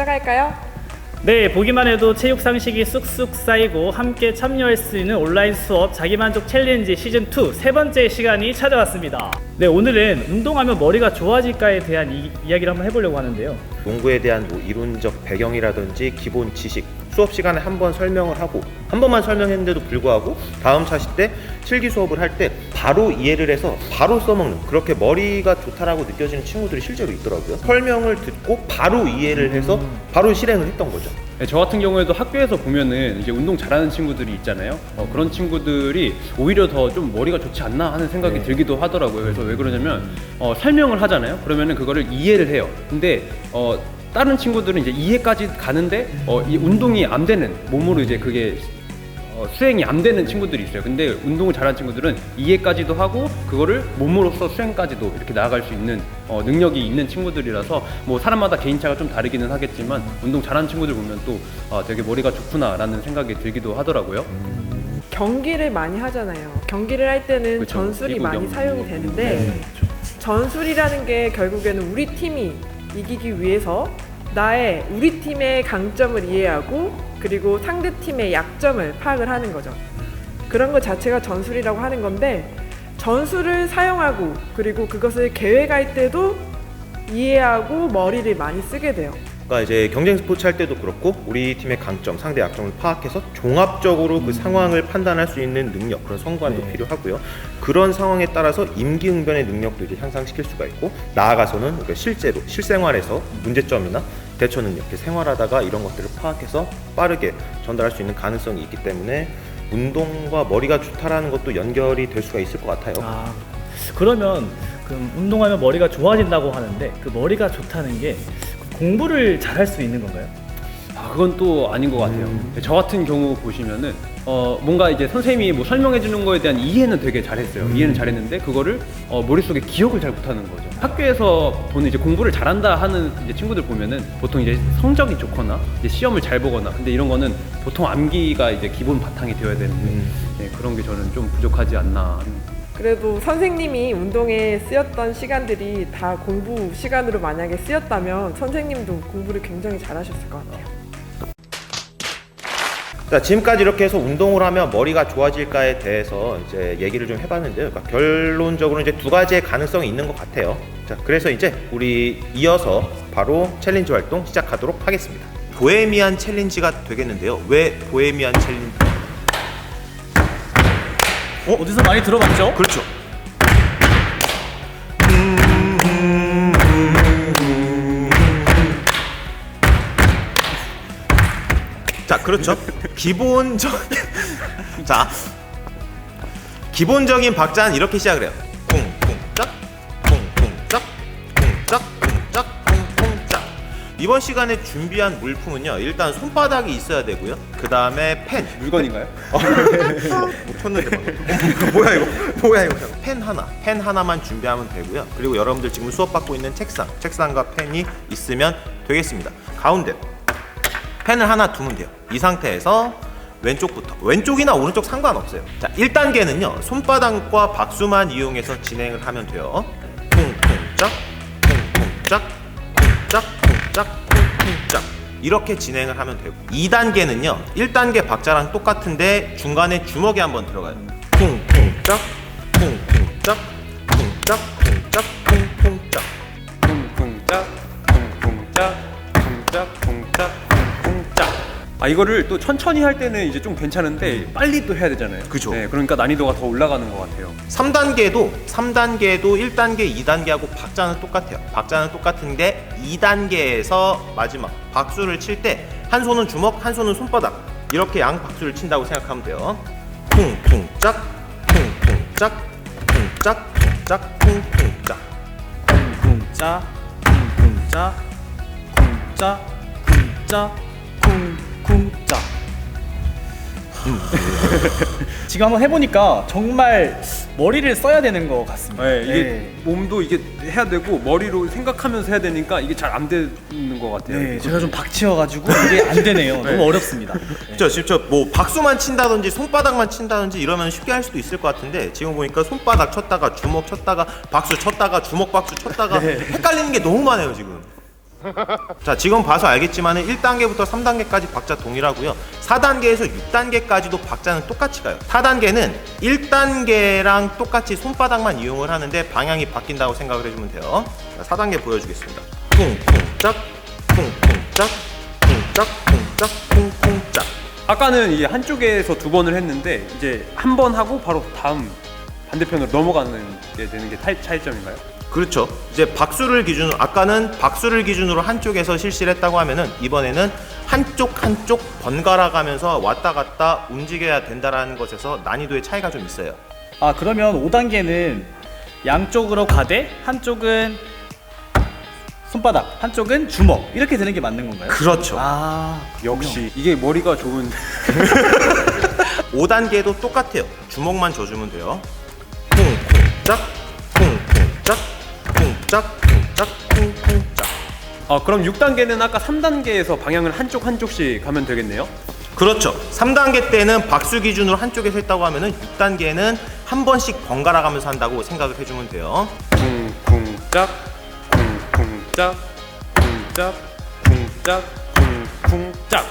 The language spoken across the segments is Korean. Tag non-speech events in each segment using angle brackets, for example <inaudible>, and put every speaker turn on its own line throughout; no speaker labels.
시작할까요?
네, 보기만 해도 체육 상식이 쑥쑥 쌓이고 함께 참여할 수 있는 온라인 수업 자기만족 챌린지 시즌 2 세 번째 시간이 찾아왔습니다. 네, 오늘은 운동하면 머리가 좋아질까에 대한 이, 이야기를 한번 해보려고 하는데요.
농구에 대한 뭐 이론적 배경이라든지 기본 지식 수업 시간에 한 번 설명을 하고 한 번만 설명했는데도 불구하고 다음 차시 때 실기 수업을 할 때 바로 이해를 해서 바로 써먹는 그렇게 머리가 좋다라고 느껴지는 친구들이 실제로 있더라고요. 설명을 듣고 바로 이해를 해서 바로 실행을 했던 거죠.
네, 저 같은 경우에도 학교에서 보면은 이제 운동 잘하는 친구들이 있잖아요. 어, 그런 친구들이 오히려 더 좀 머리가 좋지 않나 하는 생각이
네.
들기도 하더라고요. 그래서 왜 그러냐면 어, 설명을 하잖아요. 그러면은 그거를 이해를 해요. 근데 어, 다른 친구들은 이제 이해까지 가는데 어, 이 운동이 안 되는 몸으로 이제 그게 어, 수행이 안 되는 친구들이 있어요. 근데 운동을 잘하는 친구들은 이해까지도 하고 그거를 몸으로써 수행까지도 이렇게 나아갈 수 있는 어, 능력이 있는 친구들이라서 뭐 사람마다 개인차가 좀 다르기는 하겠지만 운동 잘하는 친구들 보면 또 아, 되게 머리가 좋구나라는 생각이 들기도 하더라고요.
경기를 많이 하잖아요. 경기를 할 때는
그쵸.
전술이 많이
경기.
사용이 되는데 전술이라는 게 결국에는 우리 팀이 이기기 위해서 나의 우리 팀의 강점을 이해하고 그리고 상대 팀의 약점을 파악을 하는 거죠. 그런 것 자체가 전술이라고 하는 건데 전술을 사용하고 그리고 그것을 계획할 때도 이해하고 머리를 많이 쓰게 돼요.
그러니까 이제 경쟁 스포츠 할 때도 그렇고 우리 팀의 강점, 상대 약점을 파악해서 종합적으로 그 상황을 판단할 수 있는 능력, 그런 성관도 필요하고요. 그런 상황에 따라서 임기응변의 능력도 이제 향상시킬 수가 있고 나아가서는 그러니까 실제로 실생활에서 문제점이나 대처 능력, 이렇게 생활하다가 이런 것들을 파악해서 빠르게 전달할 수 있는 가능성이 있기 때문에 운동과 머리가 좋다라는 것도 연결이 될 수가 있을 것 같아요.
아, 그러면 그럼 운동하면 머리가 좋아진다고 하는데 그 머리가 좋다는 게 공부를 잘할 수 있는 건가요?
아, 그건 또 아닌 것 같아요. 저 같은 경우 보시면은 어, 뭔가 이제 선생님이 뭐 설명해 주는 거에 대한 이해는 되게 잘했어요. 이해는 잘했는데 그거를 어, 머릿속에 기억을 잘 못하는 거죠. 학교에서 보는 이제 공부를 잘한다 하는 이제 친구들 보면은 보통 이제 성적이 좋거나 이제 시험을 잘 보거나 근데 이런 거는 보통 암기가 이제 기본 바탕이 되어야 되는데 네, 그런 게 저는 좀 부족하지 않나
그래도 선생님이 운동에 쓰였던 시간들이 다 공부 시간으로 만약에 쓰였다면 선생님도 공부를 굉장히 잘하셨을 것 같아요.
자, 지금까지 이렇게 해서 운동을 하면 머리가 좋아질까에 대해서 이제 얘기를 좀 해봤는데요. 그러니까 결론적으로 이제 두 가지의 가능성이 있는 것 같아요. 자, 그래서 이제 우리 이어서 바로 챌린지 활동 시작하도록 하겠습니다. 보헤미안 챌린지가 되겠는데요. 왜 보헤미안 챌린지?
어? 어디서 많이 들어봤죠?
그렇죠. 그렇죠. 기본적 <laughs> 자 기본적인 박자는 이렇게 시작을 해요. 쿵쿵짝, 쿵쿵짝, 쿵짝, 쿵짝, 쿵쿵짝. 이번 시간에 준비한 물품은요. 일단 손바닥이 있어야 되고요. 그 다음에 펜,
물건인가요?
못 쳤는데 방금. 뭐야 이거 뭐야 이거 펜 하나 펜 하나만 준비하면 되고요 그리고 여러분들 지금 수업 받고 있는 책상 책상과 펜이 있으면 되겠습니다 가운데 펜을 하나 두면 돼요. 이 상태에서 왼쪽부터. 왼쪽이나 오른쪽 상관없어요. 자 1단계는요 손바닥과 박수만 이용해서 진행을 하면 돼요. 쿵쿵짝 쿵쿵짝 쿵짝 쿵짝 쿵쿵짝. 이렇게 진행을 하면 되고. 2단계는요 1단계 박자랑 똑같은데 중간에 주먹이 한번 들어가요. 쿵쿵짝 쿵쿵짝 쿵짝 쿵짝 쿵
아 이거를 또 천천히 할 때는 이제 좀 괜찮은데 빨리 또 해야 되잖아요.
그죠.
네, 그러니까 난이도가 더 올라가는 것 같아요.
3단계도 3단계도 1단계, 2단계하고 박자는 똑같아요. 박자는 똑같은데 2단계에서 마지막 박수를 칠 때 한 손은 주먹, 한 손은 손바닥 이렇게 양 박수를 친다고 생각하면 돼요. 쿵쿵 짝, 쿵쿵 짝, 쿵 짝, 쿵 짝, 쿵쿵 짝.
쿵쿵짜, 쿵쿵짜, 쿵짜, 쿵짜. 지금 한번 해보니까 정말 머리를 써야 되는 것 같습니다.
네, 이게
네.
몸도 이게 해야 되고 머리로 생각하면서 해야 되니까 이게 잘 안 되는 것 같아요.
네, 제가 좀 박치여가지고 이게 안 되네요. 너무 어렵습니다.
저 진짜 뭐 박수만 친다든지 손바닥만 친다든지 이러면 쉽게 할 수도 있을 것 같은데 지금 보니까 손바닥 쳤다가 주먹 쳤다가 박수 쳤다가 주먹 박수 쳤다가 헷갈리는 게 너무 많아요 지금. <laughs> 자, 지금 봐서 알겠지만 1단계부터 3단계까지 박자 동일하고요. 4단계에서 6단계까지도 박자는 똑같이 가요. 4단계는 1단계랑 똑같이 손바닥만 이용을 하는데 방향이 바뀐다고 생각을 해주면 돼요. 자, 4단계 보여주겠습니다. 쿵쿵짝, 쿵쿵짝, 쿵짝, 쿵짝, 쿵쿵짝.
아까는 이 한쪽에서 두 번을 했는데 이제 한 번 하고 바로 다음 반대편으로 넘어가는 게 되는 게 차이, 차이점인가요?
그렇죠. 이제 박수를 기준으로 아까는 박수를 기준으로 한쪽에서 실시를 했다고 하면은 이번에는 한쪽 한쪽 번갈아 가면서 왔다 갔다 움직여야 된다라는 것에서 난이도의 차이가 좀 있어요.
아 그러면 5단계는 양쪽으로 가되 한쪽은 손바닥, 한쪽은 주먹 이렇게 되는 게 맞는 건가요?
그렇죠.
아
역시 이게 머리가 좋은 <laughs>
5단계도 똑같아요. 주먹만 줘주면 돼요. 쿵쿵짝, 쿵쿵짝, 쿵짝, 쿵짝, 쿵쿵짝.
아 그럼 6단계는 아까 3단계에서 방향을 한쪽 한쪽씩 가면 되겠네요.
그렇죠. 3단계 때는 박수 기준으로 한쪽에서 했다고 하면은 6단계는 한 번씩 번갈아 가면서 한다고 생각을 해주면 돼요.
쿵쿵짝 쿵쿵짝 쿵짝 쿵짝 쿵쿵짝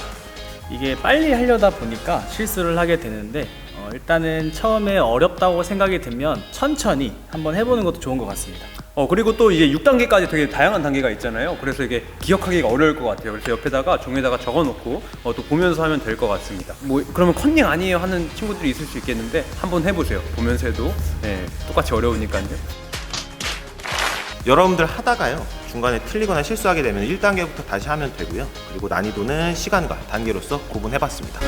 이게 빨리 하려다 보니까 실수를 하게 되는데 어, 일단은 처음에 어렵다고 생각이 들면 천천히 한번 해보는 것도 좋은 것 같습니다.
어 그리고 또 이제 6단계까지 되게 다양한 단계가 있잖아요. 그래서 이게 기억하기가 어려울 것 같아요. 그래서 옆에다가 종에다가 적어놓고 어, 또 보면서 하면 될 것 같습니다. 뭐 그러면 컨닝 아니에요 하는 친구들이 있을 수 있겠는데 한번 해보세요. 보면서 해도 예, 똑같이 어려우니까요.
여러분들 하다가요 중간에 틀리거나 실수하게 되면 1단계부터 다시 하면 되고요 그리고 난이도는 시간과 단계로서 구분해봤습니다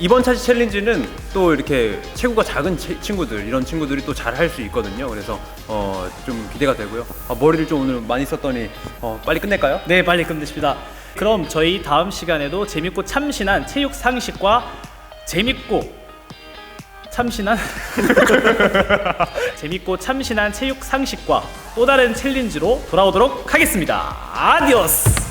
이번 차지 챌린지는 또 이렇게 체구가 작은 체- 친구들 이런 친구들이 또 잘 할 수 있거든요. 그래서 어, 좀 기대가 되고요. 아, 머리를 좀 오늘 많이 썼더니 어, 빨리 끝낼까요?
네, 빨리 끝내십니다. 그럼 저희 다음 시간에도 재밌고 참신한 체육 상식과 재밌고 참신한 <laughs> 재밌고 참신한 체육 상식과 또 다른 챌린지로 돌아오도록 하겠습니다. 아디오스.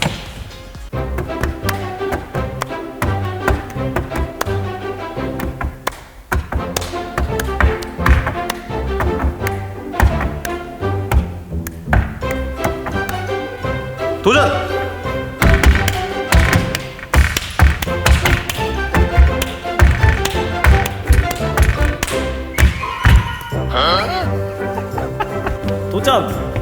도전!
도전.